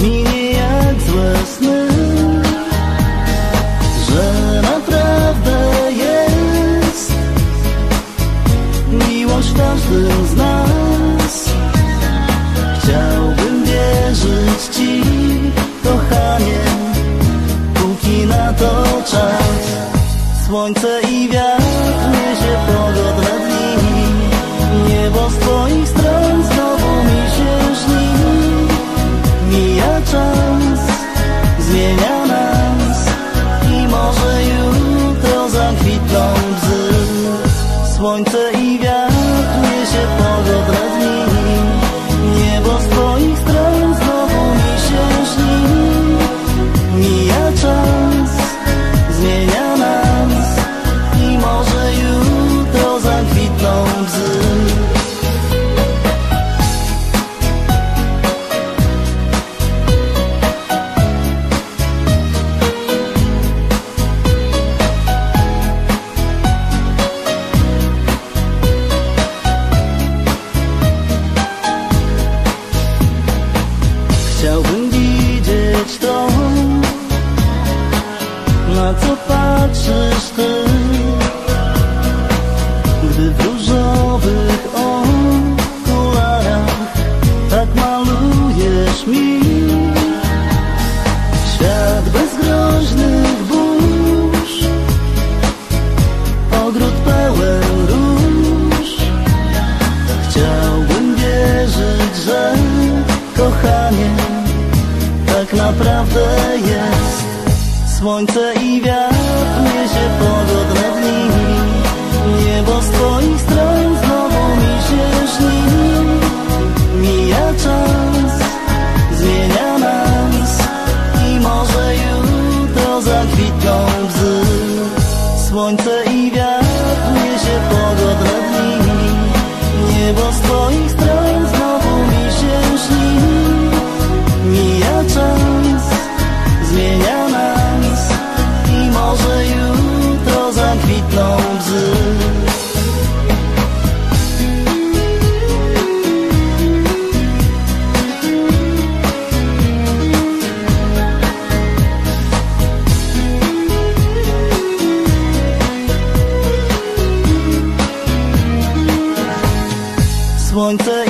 minie jak złe sny Że naprawdę jest. Miłość w każdym z nas. Chciałbym wierzyć Ci, kochanie, póki na to czas. Słońce 一边，你是抱着的。Na co patrzysz ty, gdy w różowych okularach tak malujesz mi świat bez groźnych burz, ogród pełen róż. Chciałbym wierzyć, że kochanie tak naprawdę jest Słońce i wiatr niesie pogodne dni Niebo z Twoich stron znowu mi się śni. Mija czas, zmienia nas I może jutro zakwitną bzy Słońce Słońce